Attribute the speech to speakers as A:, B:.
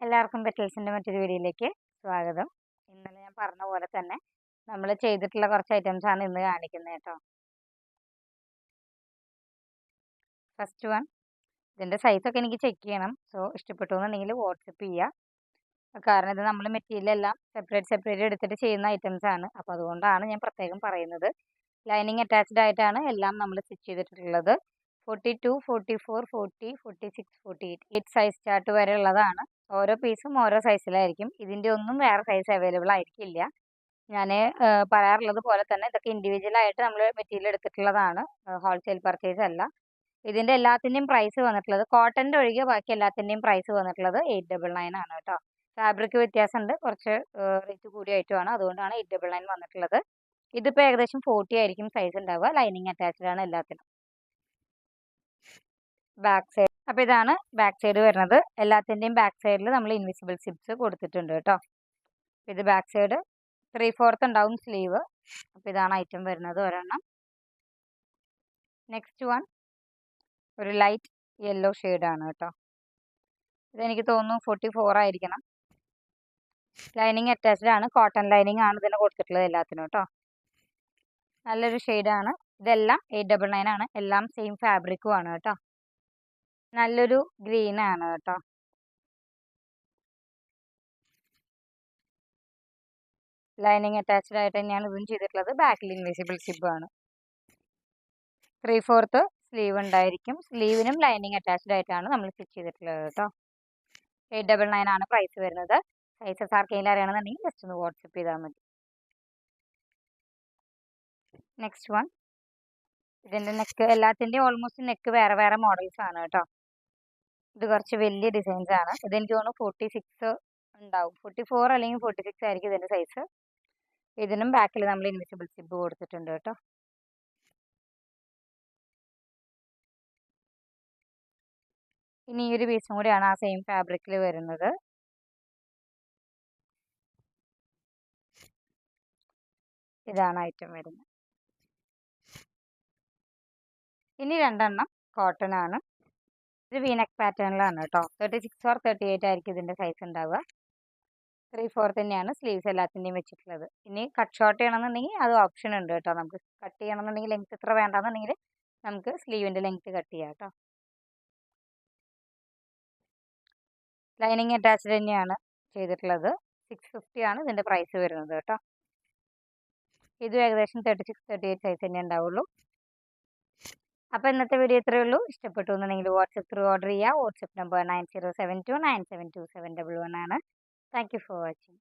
A: എല്ലാവർക്കും പെറ്റൽസിന്റെ മറ്റൊരു വീഡിയോയിലേക്ക് സ്വാഗതം. ഇന്നലെ ഞാൻ പറഞ്ഞ പോലെ തന്നെ നമ്മൾ ചെയ്തിട്ടുള്ള കുറച്ച് ഐറ്റംസ് ആണ് ഇന്ന് കാണിക്കുന്നത് കേട്ടോ. ഫസ്റ്റ് വൺ ഇതിന്റെ സൈസൊക്കെ എനിക്ക് ചെക്ക് ചെയ്യണം. സോ ഇഷ്ടപ്പെട്ടു എന്നുണ്ടെങ്കിൽ വാട്സപ്പ് ചെയ്യുക കാരണം ഇത് നമ്മൾ മെറ്റീരിയൽ എല്ലാം സെപ്പറേറ്റ് സെപ്പറേറ്റ് എടുത്തിട്ട് ചെയ്യുന്ന ഐറ്റംസ് ആണ്. അപ്പോൾ അതുകൊണ്ടാണ് ഞാൻ പ്രത്യേകം പറയുന്നത്. ലൈനിങ് അറ്റാച്ച്ഡ് ആയിട്ടാണ് എല്ലാം നമ്മൾ സ്റ്റിച്ച് ചെയ്തിട്ടുള്ളത്. Forty two forty four forty forty six forty eight eight size chart വരെ ഉള്ളതാണ്. ഓരോ പീസും ഓരോ സൈസിലായിരിക്കും. ഇതിന്റെ ഒന്നും വേറെ സൈസ് അവൈലബിൾ ആയിരിക്കില്ല. ഞാൻ പറയാറുള്ളത് പോലെ തന്നെ ഇതൊക്കെ ഇൻഡിവിജ്വൽ ആയിട്ട് നമ്മൾ മെറ്റീരിയൽ എടുത്തിട്ടുള്ളതാണ്. ഹോൾസെയിൽ പർച്ചേസ് അല്ല. ഇതിന്റെ എല്ലാത്തിന്റെയും പ്രൈസ് വന്നിട്ടുള്ളത് കോട്ടന്റെ ഒഴികെ ബാക്കി എല്ലാത്തിന്റെയും പ്രൈസ് വന്നിട്ടുള്ളത് എയ്റ്റ് ഡബിൾ നയൻ ആണ് കേട്ടോ. ഫാബ്രിക് വ്യത്യാസമുണ്ട്. കുറച്ച് റേറ്റ് കൂടിയായിട്ടുമാണ് അതുകൊണ്ടാണ് എയ്റ്റ് ഡബിൾ നയൻ വന്നിട്ടുള്ളത്. ഇതിപ്പോൾ ഏകദേശം ഫോർട്ടി ആയിരിക്കും സൈസ് ഉണ്ടാവുക. ലൈനിങ് അറ്റാച്ച്ഡ് ആണ് എല്ലാത്തിനും. ബാക്ക് സൈഡ് അപ്പോൾ ഇതാണ് ബാക്ക് സൈഡ് വരുന്നത്. എല്ലാത്തിന്റെയും ബാക്ക് സൈഡിൽ നമ്മൾ ഇൻവിസിബിൾ സിപ്സ് കൊടുത്തിട്ടുണ്ട് കേട്ടോ. ഇത് ബാക്ക് സൈഡ് ത്രീ ഫോർത്ത് ഉണ്ടാവും സ്ലീവ് അപ്പോൾ ഇതാണ് ഐറ്റം വരുന്നത് ഒരെണ്ണം. നെക്സ്റ്റ് വൺ ഒരു ലൈറ്റ് യെല്ലോ ആണ് കേട്ടോ. ഇതെനിക്ക് തോന്നുന്നു ഫോർട്ടി ഫോർ ആയിരിക്കണം. ലൈനിങ് അറ്റാച്ച്ഡ് ആണ്. കോട്ടൺ ലൈനിങ് ആണ് ഇതിന് കൊടുത്തിട്ടുള്ളത് എല്ലാത്തിനും കേട്ടോ. നല്ലൊരു ഷെയ്ഡാണ് ഇതെല്ലാം എയ്റ്റ് ഡബിൾ നയൻ ആണ്. എല്ലാം സെയിം ഫാബ്രിക്കും ആണ് കേട്ടോ. നല്ലൊരു ഗ്രീൻ ആണ് കേട്ടോ. ലൈനിങ് അറ്റാച്ച്ഡ് ആയിട്ട് തന്നെയാണ് ഇതും ചെയ്തിട്ടുള്ളത്. ബാക്കിൽ ഇൻവിസിബിൾ സിബ് ആണ്. ത്രീ ഫോർത്ത് സ്ലീവ് ഉണ്ടായിരിക്കും. സ്ലീവിനും ലൈനിങ് അറ്റാച്ച്ഡ് ആയിട്ടാണ് നമ്മൾ സ്റ്റിച്ച് ചെയ്തിട്ടുള്ളത് കേട്ടോ. എയ്റ്റ് ഡബിൾ നയൻ ആണ് പ്രൈസ് വരുന്നത്. സൈസസ് ആർക്കെങ്കിലും അറിയണമെന്നുണ്ടെങ്കിൽ ജസ്റ്റ് ഒന്ന് വാട്സപ്പ് ചെയ്താൽ മതി. നെക്സ്റ്റ് വൺ ഇതിന്റെ നെക്ക് എല്ലാത്തിന്റെയും ഓൾമോസ്റ്റ് നെക്ക് വേറെ വേറെ മോഡൽസ് ആണ് കേട്ടോ. ഇത് കുറച്ച് വലിയ ഡിസൈൻസ് ആണ്. ഇതെനിക്ക് തോന്നുന്നു ഫോർട്ടി സിക്സ് ഉണ്ടാവും. ഫോർട്ടി ഫോർ അല്ലെങ്കിൽ ഫോർട്ടി സിക്സ് ആയിരിക്കും ഇതിന്റെ സൈസ് ഇതിനും ബാക്കിൽ നമ്മൾ ഇൻവിസിബിൾ സിബ് കൊടുത്തിട്ടുണ്ട് കേട്ടോ. ഇനി ഈ ഒരു പീസും കൂടിയാണ് ആ സെയിം ഫാബ്രിക്കിൽ വരുന്നത്. ഇതാണ് ഐറ്റം വരുന്നത്. ഇനി രണ്ടെണ്ണം കോട്ടൺ ആണ്. ഇത് വീനക് പാറ്റേണിലാണ് കേട്ടോ. Thirty six or thirty eight ആയിരിക്കും ഇതിന്റെ സൈസ് ഉണ്ടാവുക. ത്രീ ഫോർ തന്നെയാണ് സ്ലീവ്സ് എല്ലാത്തിന്റെയും വെച്ചിട്ടുള്ളത്. ഇനി കട്ട് ഷോർട്ട് ചെയ്യണമെന്നുണ്ടെങ്കിൽ അത് ഓപ്ഷൻ ഉണ്ട് കേട്ടോ. നമുക്ക് കട്ട് ചെയ്യണമെന്നുണ്ടെങ്കിൽ ലെങ്ത് ഇത്ര വേണ്ടെന്നുണ്ടെങ്കിൽ നമുക്ക് സ്ലീവിന്റെ ലെങ്ത് കട്ട് ചെയ്യാം കേട്ടോ. ലൈനിങ് അറ്റാച്ച്ഡ് തന്നെയാണ് ചെയ്തിട്ടുള്ളത്. സിക്സ് ഫിഫ്റ്റി ആണ് ഇതിന്റെ പ്രൈസ് വരുന്നത് കേട്ടോ. ഇതും ഏകദേശം thirty six thirty eight size തന്നെ ഉണ്ടാവുള്ളൂ. അപ്പോൾ ഇന്നത്തെ വീഡിയോ ഇത്രയേ ഉള്ളൂ. ഇഷ്ടപ്പെട്ടു എന്നുണ്ടെങ്കിൽ വാട്സപ്പ് ത്രൂ ഓർഡർ ചെയ്യുക WhatsApp number nine zero seven two nine seven two seven double one ആണ്. Thank you for watching